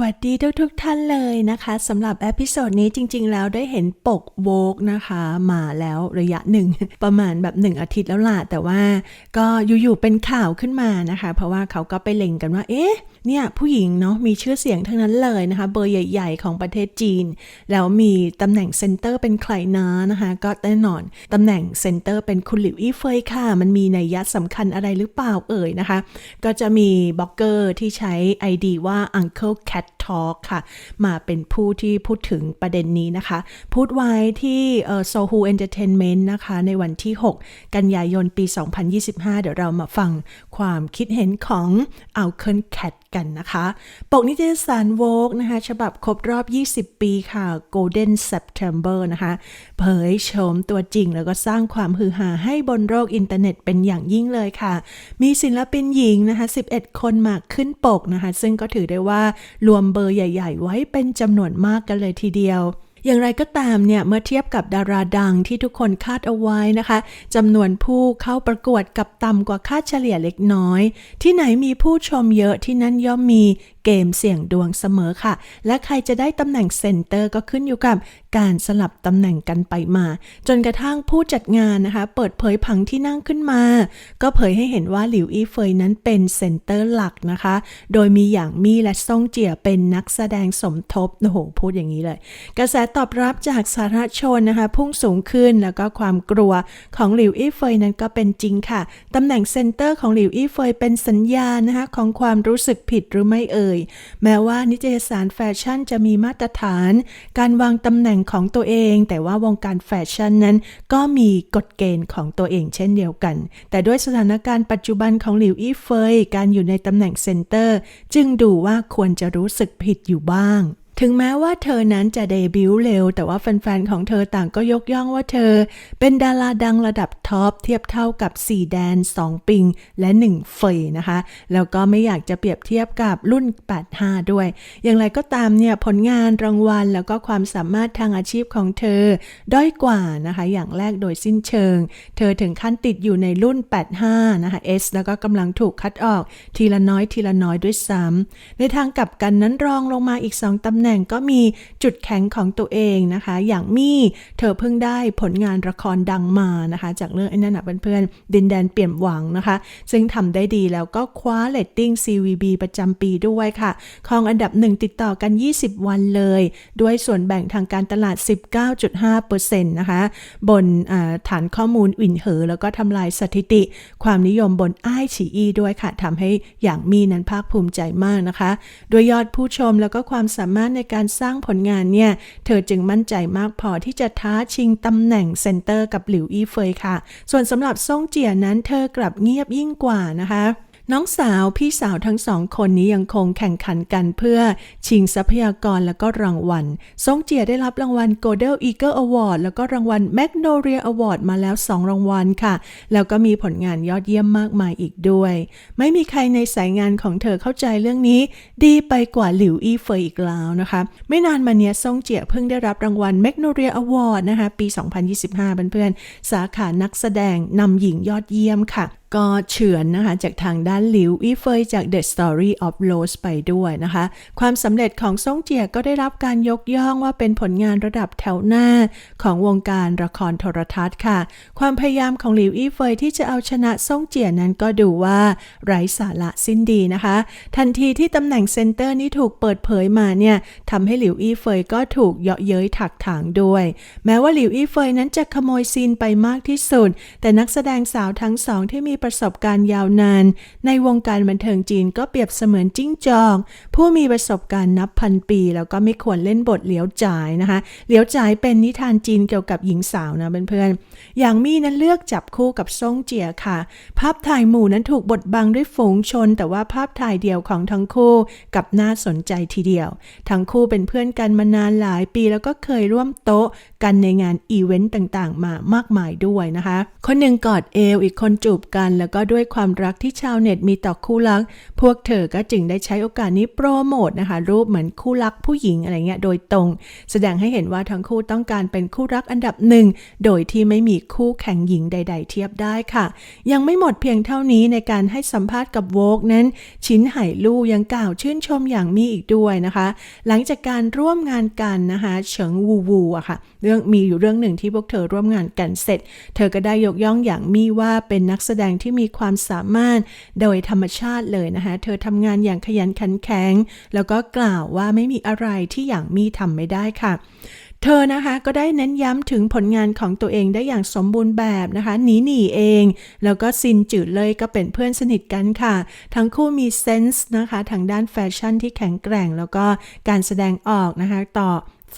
วัสดีทุกทุกท่านเลยนะคะสำหรับเอพิโซดนี้จริง ๆ แล้วได้เห็นปกโวกนะคะ มาแล้วระยะหนึ่ง ประมาณแบบหนึ่งอาทิตย์แล้วล่ะ แต่ว่าก็อยู่ ๆ เป็นข่าวขึ้นมานะคะ เพราะว่าเขาก็ไปเล็งกันว่า เอ๊ะ เนี่ยผู้หญิงเนาะมีชื่อเสียงทั้งนั้นเลยนะคะ เบอร์ใหญ่ ๆ ของประเทศจีน แล้วมีตำแหน่งเซนเตอร์เป็นใครนะนะคะ ก็แน่นอนตำแหน่งเซนเตอร์เป็นคุณหลิวอี้เฟยค่ะ มันมีนัยยะสำคัญอะไรหรือเปล่าเอ่ยนะคะ ก็จะมีบล็อกเกอร์ที่ใช้ ID ว่า Uncle Cat Talk ค่ะ มาเป็นผู้ที่พูดถึงประเด็นนี้นะคะ พูดไว้ที่เอ่อ Sohu Entertainment นะคะ ในวันที่ 6 กันยายนปี 2025 เดี๋ยวเรามาฟังความคิดเห็นของ Uncle Cat กันนะคะ ปกนิตยสารโวกนะคะ ฉบับครบรอบ 20 ปีค่ะ Golden September นะคะ เผยโฉมตัวจริงแล้วก็สร้างความฮือฮาให้บนโลกอินเทอร์เน็ตเป็นอย่างยิ่งเลยค่ะ มีศิลปินหญิงนะคะ 11 คนมาขึ้นปกนะคะ ซึ่งก็ถือได้ว่ารวมเบอร์ใหญ่ ๆ ไว้เป็นจำนวนมากกันเลยทีเดียว อย่างไรก็ตามเนี่ยเมื่อเทียบกับดาราดังที่ทุกคนคาดเอาไว้นะคะจำนวนผู้เข้าประกวดกับต่ำกว่าค่าเฉลี่ยเล็กน้อย ที่ไหนมีผู้ชมเยอะที่นั่นย่อมมีเกมเสี่ยงดวงเสมอค่ะ และใครจะได้ตำแหน่งเซนเตอร์ก็ขึ้นอยู่กับการสลับตำแหน่งกันไปมา จนกระทั่งผู้จัดงานนะคะ เปิดเผยผังที่นั่งขึ้นมา ก็เผยให้เห็นว่าหลิวอี้เฟยนั้นเป็นเซนเตอร์หลักนะคะ โดยมีอย่างมี่และซ่งเจียเป็นนักแสดงสมทบโอ้โหพูดอย่างนี้เลย กระแสตอบรับจากสาธารณชนนะคะ พุ่งสูงขึ้นแล้วก็ความกลัวของหลิวอี้เฟยนั้นก็เป็นจริงค่ะตำแหน่งเซนเตอร์ของหลิวอี้เฟยเป็นสัญญาณนะคะของความรู้สึกผิดหรือไม่เอ่ยแม้ว่านิตยสารแฟชั่นจะมีมาตรฐาน การวางตำแหน่งของตัวเอง แต่ว่าวงการแฟชั่นนั้น ก็มีกฎเกณฑ์ของตัวเองเช่นเดียวกัน แต่ด้วยสถานการณ์ปัจจุบันของหลิวอี้เฟยการอยู่ในตำแหน่งเซนเตอร์ จึงดูว่าควรจะรู้สึกผิดอยู่บ้าง ถึงแม้ว่าเธอนั้นจะเดบิวต์เร็ว แต่ว่าแฟนๆ ของเธอต่างก็ยกย่องว่าเธอ เป็นดาราดังระดับท็อปเทียบเท่ากับ 4 แดน 2 ปิง และ 1 เฟยนะคะ แล้วก็ไม่อยากจะเปรียบเทียบกับรุ่น 85 ด้วย อย่างไรก็ตามเนี่ย ผลงานรางวัลแล้วก็ความสามารถทางอาชีพของเธอ ด้อยกว่านะคะ อย่างแรกโดยสิ้นเชิง เธอถึงขั้นติดอยู่ในรุ่น 85 นะคะ S แล้วก็กำลังถูกคัดออกทีละน้อยทีละน้อยด้วยซ้ำในทางกลับกันนั้นรองลงมาอีก 2ตำแหน่งก็มีจุดแข็งของตัวเองนะคะ อย่างมี่เธอเพิ่งได้ผลงานละครดังมานะคะ จากเรื่องไอ้นั่นนะเพื่อนๆดินแดนเปลี่ยนหวังนะคะ ซึ่งทำได้ดีแล้วก็คว้าเรตติ้ง CVB ประจำปีด้วยค่ะครองอันดับหนึ่งติดต่อกัน 20 วันเลย ด้วยส่วนแบ่งทางการตลาด 19.5%นะคะ บนาฐานข้อมูลวินเหอ แล้วก็ทำลายสถิติ ความนิยมบนไอฉีอีด้วยค่ะทำให้อย่างมีนั้นภาคภูมิใจมากนะคะ โดยยอดผู้ชมแล้วก็ความสามารถในการสร้างผลงานเนี่ย เธอจึงมั่นใจมากพอที่จะท้าชิงตำแหน่งเซนเตอร์กับหลิวอี้เฟยค่ะ ส่วนสำหรับซ่งเจียนั้นเธอกลับเงียบยิ่งกว่านะคะ น้องสาวพี่สาวทั้งสองคนนี้ยังคงแข่งขันกันเพื่อชิงทรัพยากรแล้วก็รางวัลซงเจียได้รับรางวัล Golden Eagle Award แล้วก็รางวัล Magnolia Award มาแล้ว 2 รางวัลค่ะ แล้วก็มีผลงานยอดเยี่ยมมากมายอีกด้วย ไม่มีใครในสายงานของเธอเข้าใจเรื่องนี้ ดีไปกว่าหลิวอี้เฟยอีกแล้วนะคะ ไม่นานมาเนี้ยซงเจียเพิ่งได้รับรางวัล Magnolia Award นะคะปี 2025 เพื่อนๆสาขานักแสดงนำหญิงยอดเยี่ยมค่ะ ก็เฉือนนะคะจากทางด้านหลิวอีเฟยจาก The Story of Rose ไปด้วยนะคะ ความสำเร็จของซ่งเจียก็ได้รับการยกย่องว่าเป็นผลงานระดับแถวหน้าของวงการละครโทรทัศน์ค่ะ ความพยายามของหลิวอีเฟยที่จะเอาชนะซ่งเจียนั้นก็ดูว่าไร้สาระสิ้นดีนะคะ ทันทีที่ตำแหน่งเซนเตอร์นี้ถูกเปิดเผยมาเนี่ยทำให้หลิวอีเฟยก็ถูกเยาะเย้ยถักถางด้วย แม้ว่าหลิวอีเฟยนั้นจะขโมยซีนไปมากที่สุด แต่นักแสดงสาวทั้งสองที่มีประสบการณ์ยาวนาน ในวงการบันเทิงจีนก็เปรียบเสมือนจิ้งจอก ผู้มีประสบการณ์นับพันปี แล้วก็ไม่ควรเล่นบทเหลียวจ่ายนะคะ เหลียวจ่ายเป็นนิทานจีนเกี่ยวกับหญิงสาวนะเพื่อนๆ อย่างมี่นั้นเลือกจับคู่กับซ่งเจียค่ะ ภาพถ่ายหมู่นั้นถูกบดบังด้วยฝูงชน แต่ว่าภาพถ่ายเดียวของทั้งคู่กับน่าสนใจทีเดียว ทั้งคู่เป็นเพื่อนกันมานานหลายปี แล้วก็เคยร่วมโต๊ะกันในงานอีเวนต์ต่างๆ มามากมายด้วยนะคะ คนหนึ่งกอดเอว อีกคนจูบกันแล้วก็ด้วยความรักที่ชาวเน็ตมีต่อคู่รัก พวกเธอก็จึงได้ใช้โอกาสนี้โปรโมทนะคะ รูปเหมือนคู่รักผู้หญิงอะไรเงี้ยโดยตรง แสดงให้เห็นว่าทั้งคู่ต้องการเป็นคู่รักอันดับหนึ่งโดยที่ไม่มีคู่แข่งหญิงใด ๆ เทียบได้ค่ะ ยังไม่หมดเพียงเท่านี้ในการให้สัมภาษณ์กับโวกนั้น ชิ้นไห่ลู่ยังกล่าวชื่นชมอย่างมีอีกด้วยนะคะ หลังจากการร่วมงานกันนะคะเฉิงวูวูอะค่ะเรื่องมีอยู่เรื่องหนึ่งที่พวกเธอร่วมงานกันเสร็จ เธอก็ได้ยกย่องอย่างมีว่าเป็นนักแสดงที่มีความสามารถโดยธรรมชาติเลยนะคะเธอทำงานอย่างขยันขันแข็ง แล้วก็กล่าวว่าไม่มีอะไรที่อย่างมีทำไม่ได้ค่ะเธอนะคะก็ได้เน้นย้ำถึงผลงานของตัวเองได้อย่างสมบูรณ์แบบนะคะหนีหนีเอง แล้วก็ซินจืดเลยก็เป็นเพื่อนสนิทกันค่ะ ทั้งคู่มีเซนส์นะคะทางด้านแฟชั่นที่แข็งแกร่ง แล้วก็การแสดงออกนะคะต่อ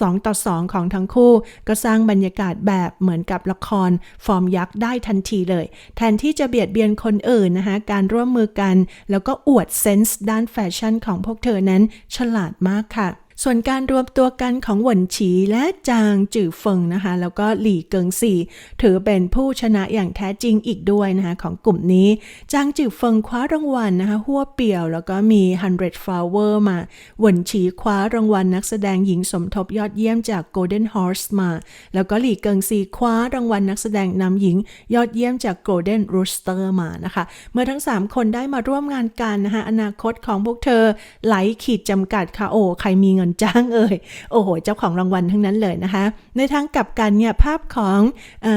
2 ต่อ 2 ของทั้งคู่ ก็สร้างบรรยากาศแบบเหมือนกับละคร ฟอร์มยักษ์ได้ทันทีเลย แทนที่จะเบียดเบียนคนอื่นนะคะการร่วมมือกัน แล้วก็อวดเซนส์ด้านแฟชั่นของพวกเธอนั้นฉลาดมากค่ะ ส่วนการรวมตัวกันของหวนฉีและจางจื่อเฟิงนะคะ แล้วก็หลี่เกิงสี่ถือเป็นผู้ชนะอย่างแท้จริงอีกด้วยนะคะของกลุ่มนี้ จางจื่อเฟิงคว้ารางวัลนะคะหัวเปี่ยว แล้วก็มี 100 flower มาหวนฉีคว้ารางวัลนักแสดงหญิงสมทบยอดเยี่ยมจาก Golden Horse มา แล้วก็หลี่เกิงซีคว้ารางวัลนักแสดงนำหญิงยอดเยี่ยมจาก Golden Rooster มานะคะ เมื่อทั้ง 3 คนได้มาร่วมงานกันนะคะอนาคตของพวกเธอไหลขีดจำกัดค่ะโอ้ใครมีเงินจ้างเอ่ยโอ้โห เจ้าของรางวัลทั้งนั้นเลยนะคะ ในทางกลับกันเนี่ยภาพของอ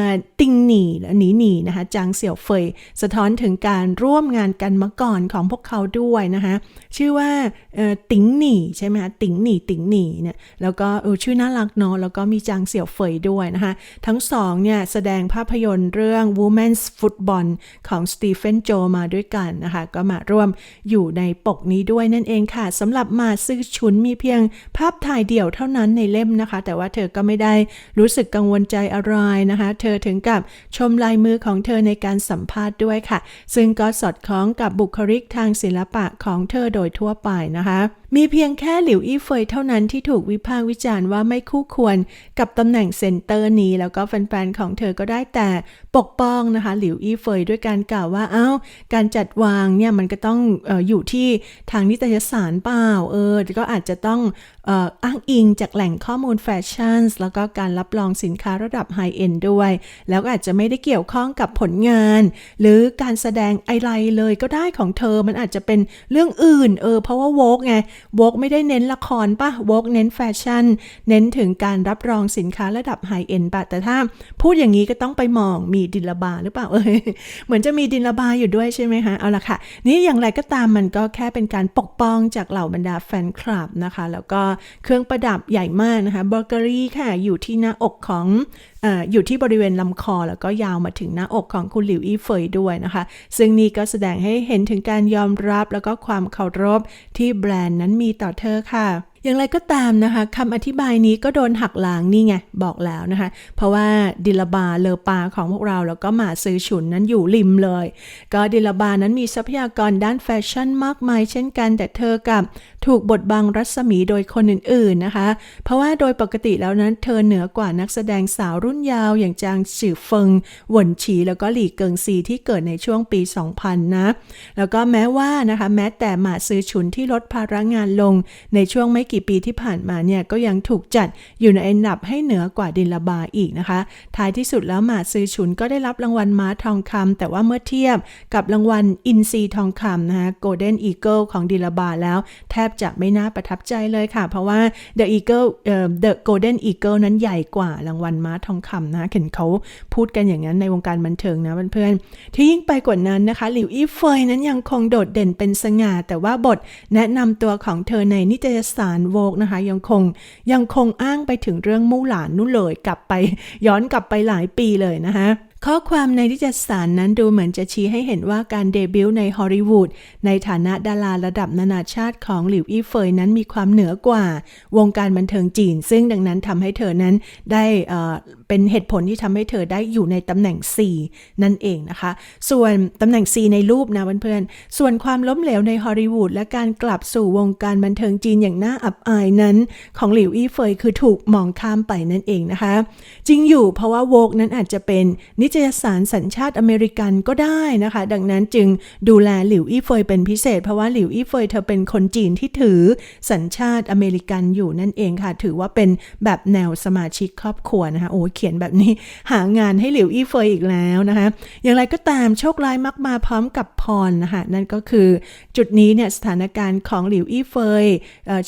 ติงหนีและหนีหนีนะคะจางเสี่ยวเฟยสะท้อนถึงการร่วมงานกันมาก่อนของพวกเขาด้วยนะคะ ชื่อว่าติงหนีใช่ไหมคะติงหนีติงหนีเนี่ยแล้วก็เออชื่อน่ารักเนาะแล้วก็มีจางเสี่ยวเฟยด้วยนะคะ ทั้งสองเนี่ยแสดงภาพยนตร์เรื่อง Women's Football ของสตีเฟนโจมาด้วยกันนะคะ ก็มาร่วมอยู่ในปกนี้ด้วยนั่นเองค่ะสำหรับมาซื่อชุนมีเพียงภาพถ่ายเดี่ยวเท่านั้นในเล่มนะคะ แต่ว่าเธอก็ไม่ได้รู้สึกกังวลใจอะไรนะคะ เธอถึงกับชมลายมือของเธอในการสัมภาษณ์ด้วยค่ะ ซึ่งก็สอดคล้องกับบุคลิกทางศิลปะของเธอโดยทั่วไปนะคะมีเพียงแค่หลิวอี้เฟยเท่านั้นที่ถูกวิพากษ์วิจารณ์ว่าไม่คู่ควรกับตำแหน่งเซนเตอร์นี้ แล้วก็แฟนๆของเธอก็ได้แต่ปกป้องนะคะ หลิวอี้เฟยด้วยการกล่าวว่าเอ้า การจัดวางเนี่ยมันก็ต้องอออยู่ที่ทางนิตยสารเปล่าเออก็อาจจะต้อง อ้างอิงจากแหล่งข้อมูลแฟชั่นแล้วก็การรับรองสินค้าระดับไฮเอ็นด้วย แล้วก็อาจจะไม่ได้เกี่ยวข้องกับผลงาน หรือการแสดงอะไรเลยก็ได้ของเธอมันอาจจะเป็นเรื่องอื่นเออเพราะว่าโวกไงโวกไม่ได้เน้นละครปะโวกเน้นแฟชั่น เน้นถึงการรับรองสินค้าระดับไฮเอ็นป่ะแต่ถ้าพูดอย่างนี้ก็ต้องไปมองมีดินระบาหรือเปล่าเออเหมือนจะมีดินระบาอยู่ด้วยใช่ไหมคะเอาละค่ะ นี่อย่างไรก็ตามมันก็แค่เป็นการปกป้องจากเหล่าบรรดาแฟนคลับนะคะ แล้วก็เครื่องประดับใหญ่มากนะคะเบเกอรี่ค่ะ อยู่ที่หน้าอกของอออยู่ที่บริเวณลำคอ แล้วก็ยาวมาถึงหน้าอกของคุณหลิวอี้เฟยด้วยนะคะ ซึ่งนี่ก็แสดงให้เห็นถึงการยอมรับแล้วก็ความเคารพที่แบรนด์นั้นมีต่อเธอค่ะ อย่างไรก็ตามนะคะคำอธิบายนี้ก็โดนหักล้างนี่ไง บอกแล้วนะคะ เพราะว่าดิลบาเลอปาของพวกเราแล้วก็หมาซื้อฉุนนั้นอยู่ริมเลย ก็ดิลบานั้นมีทรัพยากรด้านแฟชั่นมากมายเช่นกัน แต่เธอกับถูกบดบังรัศมีโดยคนอื่นๆนะคะ เพราะว่าโดยปกติแล้วนั้นเธอเหนือกว่านักแสดงสาวรุ่นยาวอย่างจางฉือเฟิงหวนฉีแล้วก็หลี่เกิงซีที่เกิดในช่วงปี 2000 นะ แล้วก็แม้ว่านะคะแม้แต่หมาซื้อฉุนที่ลดภาระงานลงในช่วงไม่กี่ปีที่ผ่านมาเนี่ยก็ยังถูกจัดอยู่ในอันดับให้เหนือกว่าดินลาบาอีกนะคะ ท้ายที่สุดแล้วหมาซื้อฉุนก็ได้รับรางวัลม้าทองคำแต่ว่าเมื่อเทียบกับรางวัลอินซีทองคำนะคะ Golden Eagle ของดิลาบาแล้ว แทบจะไม่น่าประทับใจเลยค่ะ เพราะว่า The Eagle เอ่อ The Golden Eagle นั้นใหญ่กว่ารางวัลม้าทองคำนะเห็นเขาพูดกันอย่างนั้นในวงการบันเทิงนะเพื่อนๆที่ยิ่งไปกว่านั้นนะคะ หลิวอี้เฟยนั้นยังคงโดดเด่นเป็นสง่า แต่ว่าบทแนะนำตัวของเธอในนิตยสารโวกนะคะ ยังคงยังคงอ้างไปถึงเรื่องมู่หลานนู่นเลย กลับไปย้อนกลับไปหลายปีเลยนะคะข้อความในนิตยสารนั้นดูเหมือนจะชี้ให้เห็นว่าการเดบิวต์ในฮอลลีวูดในฐานะดาราระดับนานาชาติของหลิวอี้เฟยนั้นมีความเหนือกว่า วงการบันเทิงจีน ซึ่งดังนั้นทำให้เธอนั้นได้เอ่อเป็นเหตุผลที่ทำให้เธอได้อยู่ในตำแหน่ง C นั่นเองนะคะ ส่วนตำแหน่ง C ในรูปนะเพื่อนๆ ส่วนความล้มเหลวในฮอลลีวูดและการกลับสู่วงการบันเทิงจีนอย่างน่าอับอายนั้น ของหลิวอี้เฟยคือถูกมองข้ามไปนั่นเองนะคะ จริงอยู่เพราะว่าโวกนั้นอาจจะเป็นนิตยสารสัญชาติอเมริกันก็ได้นะคะ ดังนั้นจึงดูแลหลิวอี้เฟยเป็นพิเศษ เพราะว่าหลิวอี้เฟยเธอเป็นคนจีนที่ถือสัญชาติอเมริกันอยู่นั่นเองค่ะ ถือว่าเป็นแบบแนวสมาชิกครอบครัวนะคะโอ้เขียนแบบนี้หางานให้หลิวอี้เฟยอีกแล้วนะคะ อย่างไรก็ตามโชคร้ายมักมาพร้อมกับพรนะคะนั่นก็คือจุดนี้เนี่ยสถานการณ์ของหลิวอี้เฟย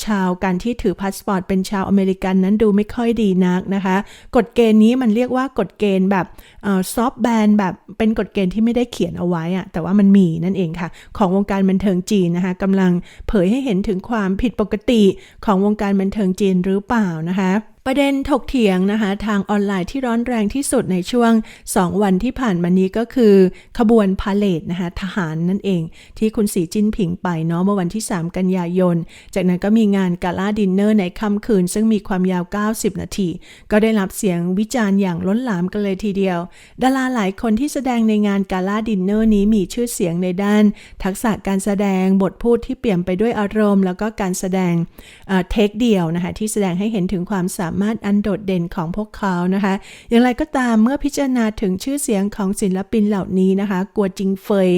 ชาวการที่ถือพาสปอร์ตเป็นชาวอเมริกันนั้นดูไม่ค่อยดีนักนะคะ กฎเกณฑ์นี้มันเรียกว่ากฎเกณฑ์แบบซอฟต์แบนแบบเป็นกฎเกณฑ์ที่ไม่ได้เขียนเอาไว้อะแต่ว่ามันมีนั่นเองค่ะ ของวงการบันเทิงจีนนะคะกำลังเผยให้เห็นถึงความผิดปกติของวงการบันเทิงจีนหรือเปล่านะคะ ประเด็นถกเถียงนะคะ ทางออนไลน์ที่ร้อนแรงที่สุดในช่วง 2 วันที่ผ่านมานี้ก็คือ ขบวนพาเลทนะคะทหารนั่นเอง ที่คุณสีจิ้นผิงไปเนาะเมื่อวันที่ 3 กันยายน จากนั้นก็มีงานกาล่าดินเนอร์ในค่ำคืน ซึ่งมีความยาว 90 นาที ก็ได้รับเสียงวิจารณ์อย่างล้นหลามกันเลยทีเดียว ดาราหลายคนที่แสดงในงานกาล่าดินเนอร์นี้มีชื่อเสียงในด้าน ทักษะการแสดงบทพูดที่เปลี่ยมไปด้วยอารมณ์ แล้วก็การแสดงเทคเดียวนะคะที่แสดงให้เห็นถึงความสามารถอันโดดเด่นของพวกเขานะคะ อย่างไรก็ตามเมื่อพิจารณาถึงชื่อเสียงของศิลปินเหล่านี้นะคะกัวจิงเฟย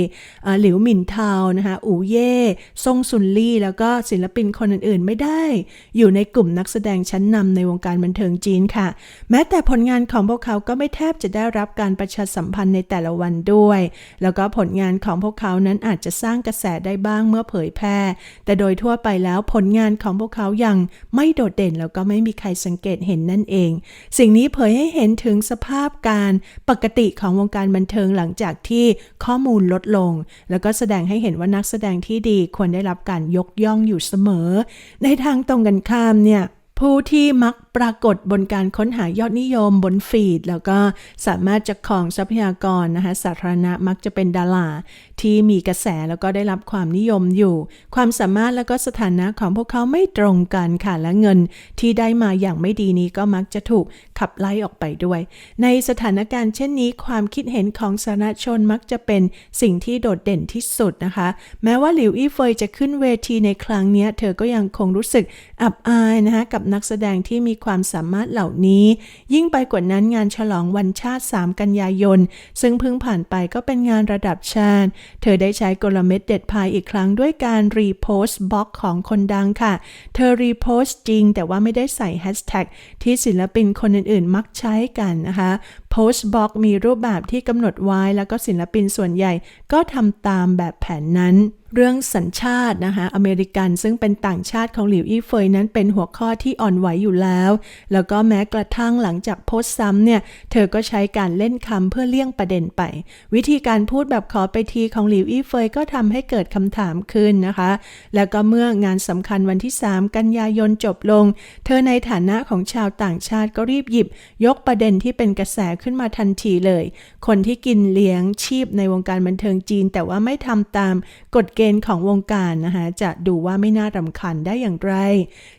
หลิวหมินเทานะคะอูเย่ซงซุนลี่ แล้วก็ศิลปินคนอื่นๆ ไม่ได้ อยู่ในกลุ่มนักแสดงชั้นนำในวงการบันเทิงจีนค่ะ แม้แต่ผลงานของพวกเขาก็ไม่แทบจะได้รับการประชาสัมพันธ์ในแต่ละวันด้วย แล้วก็ผลงานของพวกเขานั้นอาจจะสร้างกระแสได้บ้างเมื่อเผยแพร่ แต่โดยทั่วไปแล้วผลงานของพวกเขายังไม่โดดเด่นแล้วก็ไม่มีใครสังเกตเห็นนั่นเอง สิ่งนี้เผยให้เห็นถึงสภาพการปกติของวงการบันเทิงหลังจากที่ข้อมูลลดลง แล้วก็แสดงให้เห็นว่านักแสดงที่ดีควรได้รับการยกย่องอยู่เสมอ ในทางตรงกันข้ามเนี่ยผู้ที่มักปรากฏบนการค้นหายอดนิยมบนฟีด แล้วก็สามารถจะของทรัพยากรนะคะสาธารณะมักจะเป็นดาราที่มีกระแสแล้วก็ได้รับความนิยมอยู่ ความสามารถแล้วก็สถานะของพวกเขาไม่ตรงกันค่ะและเงินที่ได้มาอย่างไม่ดีนี้ก็มักจะถูกขับไล่ออกไปด้วย ในสถานการณ์เช่นนี้ ความคิดเห็นของสาธารณชนมักจะเป็นสิ่งที่โดดเด่นที่สุดนะคะ แม้ว่าหลิวอี้เฟยจะขึ้นเวทีในครั้งนี้เธอก็ยังคงรู้สึกอับอายนะคะกับนักแสดงที่มีความสามารถเหล่านี้ ยิ่งไปกว่านั้นงานฉลองวันชาติ 3 กันยายน ซึ่งเพิ่งผ่านไปก็เป็นงานระดับชาติ เธอได้ใช้กลเม็ดเด็ดพายอีกครั้งด้วยการรีโพสต์บล็อกของคนดังค่ะ เธอรีโพสต์จริง แต่ว่าไม่ได้ใส่แฮชแท็กที่ศิลปินคนอื่นๆ มักใช้กันนะคะโพสต์บล็อกมีรูปแบบที่กำหนดไว้แล้วก็ศิลปินส่วนใหญ่ก็ทำตามแบบแผนนั้น เรื่องสัญชาตินะคะอเมริกันซึ่งเป็นต่างชาติของหลิวอี้เฟยนั้นเป็นหัวข้อที่อ่อนไหวอยู่แล้ว แล้วก็แม้กระทั่งหลังจากโพสต์ซ้ำเนี่ยเธอก็ใช้การเล่นคำเพื่อเลี่ยงประเด็นไป วิธีการพูดแบบขอไปทีของหลิวอี้เฟยก็ทำให้เกิดคำถามขึ้นนะคะ แล้วก็เมื่องานสำคัญวันที่ 3 กันยายนจบลง เธอในฐานะของชาวต่างชาติก็รีบหยิบ ยกประเด็นที่เป็นกระแสขึ้นมาทันทีเลย คนที่กินเลี้ยงชีพในวงการบันเทิงจีน แต่ว่าไม่ทำตามกฎเกณฑ์ของวงการนะคะจะดูว่าไม่น่ารำคาญได้อย่างไร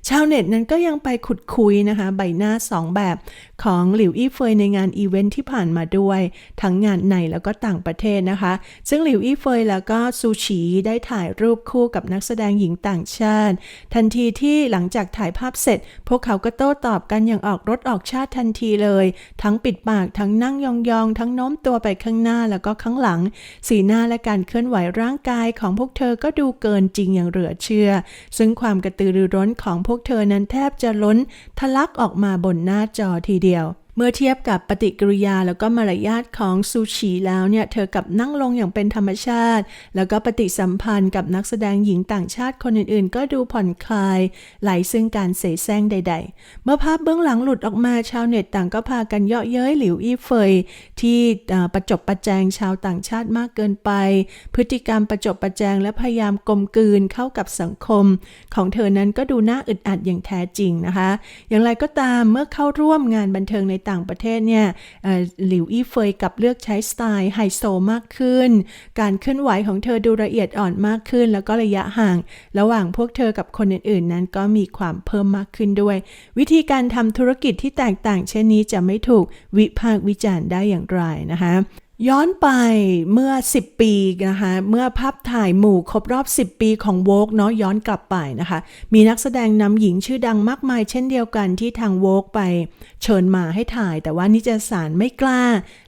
ชาวเน็ตนั้นก็ยังไปขุดคุยนะคะใบหน้าสองแบบของหลิวอี้เฟยในงานอีเวนท์ที่ผ่านมาด้วย ทั้งงานในแล้วก็ต่างประเทศนะคะ ซึ่งหลิวอี้เฟยแล้วก็ซูชีได้ถ่ายรูปคู่กับนักแสดงหญิงต่างชาติ ทันทีที่หลังจากถ่ายภาพเสร็จ พวกเขาก็โต้ตอบกันอย่างออกรถออกชาติทันทีเลย ทั้งปิดปากทั้งนั่งยองๆ ทั้งโน้มตัวไปข้างหน้าแล้วก็ข้างหลัง สีหน้าและการเคลื่อนไหวร่างกายของพวกเธอก็ดูเกินจริงอย่างเหลือเชื่อ ซึ่งความกระตือรือร้นของพวกเธอนั้นแทบจะล้นทะลักออกมาบนหน้าจอทีเดียว เมื่อเทียบกับปฏิกิริยาแล้วก็มารยาทของซูชิแล้วเนี่ยเธอกับนั่งลงอย่างเป็นธรรมชาติ แล้วก็ปฏิสัมพันธ์กับนักแสดงหญิงต่างชาติคนอื่นๆ ก็ดูผ่อนคลายไหลซึ่งการเสแสร้งใด ๆ เมื่อภาพเบื้องหลังหลุดออกมาชาวเน็ตต่างก็พากันเยาะเย้ยหลิวอี้เฟย ที่ประจบประแจงชาวต่างชาติมากเกินไป พฤติกรรมประจบประแจงและพยายามกลมกลืนเข้ากับสังคม ของเธอนั้นก็ดูน่าอึดอัดอย่างแท้จริงนะคะ อย่างไรก็ตามเมื่อเข้าร่วมงานบันเทิงในต่างประเทศเนี่ยหลิวอี้เฟยกับเลือกใช้สไตล์ไฮโซมากขึ้น การเคลื่อนไหวของเธอดูละเอียดอ่อนมากขึ้น แล้วก็ระยะห่าง ระหว่างพวกเธอกับคนอื่นๆ นั้นก็มีความเพิ่มมากขึ้นด้วย วิธีการทำธุรกิจที่แตกต่างเช่นนี้จะไม่ถูกวิพากษ์วิจารณ์ได้อย่างไรนะคะ ย้อนไปเมื่อ 10 ปีนะคะเมื่อภาพถ่ายหมู่ครบรอบ 10 ปีของโวกเนาะย้อนกลับไปนะคะ มีนักแสดงนำหญิงชื่อดังมากมายเช่นเดียวกันที่ทางโวกไปเชิญมาให้ถ่าย แต่ว่านิจสารไม่กล้า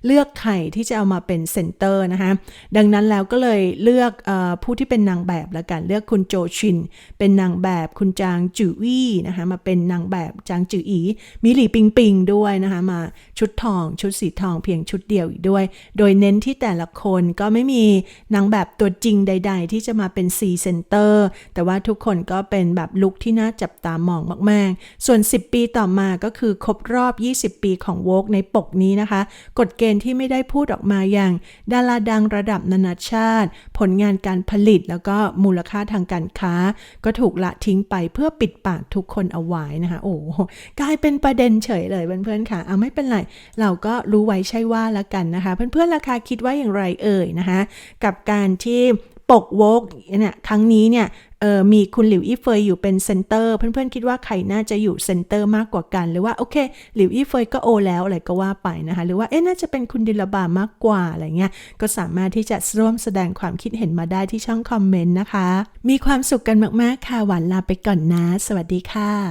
เลือกใครที่จะเอามาเป็นเซนเตอร์นะคะดังนั้นแล้วก็เลยเลือกอผู้ที่เป็นนางแบบละกันเลือกคุณโจชิน เป็นนางแบบคุณจางจือวี่นะคะมาเป็นนางแบบจางจืออีมีหลี่ปิงปิงด้วยนะคะมาชุดทองชุดสีทองเพียงชุดเดียวอีกด้วยโดยเน้นที่แต่ละคนก็ไม่มีนางแบบตัวจริงใด ๆ ที่จะมาเป็นซีเซนเตอร์แต่ว่าทุกคนก็เป็นแบบลุคที่น่าจับตามองมาก ๆ ส่วน 10 ปีต่อมาก็คือครบรอบ 20 ปีของโวกในปกนี้นะคะ กฎเกณฑ์ที่ไม่ได้พูดออกมาอย่าง ดาราดังระดับนานาชาติ ผลงานการผลิตแล้วก็มูลค่าทางการค้า ก็ถูกละทิ้งไปเพื่อปิดปากทุกคนเอาไว้นะคะ โอ้กลายเป็นประเด็นเฉยเลยเพื่อนๆค่ะเอาไม่เป็นไรเราก็รู้ไว้ใช่ว่าละกันนะคะ เพื่อนๆราคาคิดว่าอย่างไรเอ่ยนะคะ กับการที่ปกโวกเนี่ยครั้งนี้เนี่ยมีคุณหลิวอี้เฟยอยู่เป็นเซนเตอร์เพื่อนๆคิดว่าใครน่าจะอยู่เซนเตอร์มากกว่ากัน หรือว่าโอเคหลิวอี้เฟยก็โอแล้วอะไรก็ว่าไปนะคะหรือว่าเอ๊ะน่าจะเป็นคุณดิลบามากกว่าอะไรเงี้ยก็สามารถที่จะร่วมแสดงความคิดเห็นมาได้ที่ช่องคอมเมนต์นะคะ มีความสุขกันมากๆค่ะหวานลาไปก่อนนะ สวัสดีค่ะ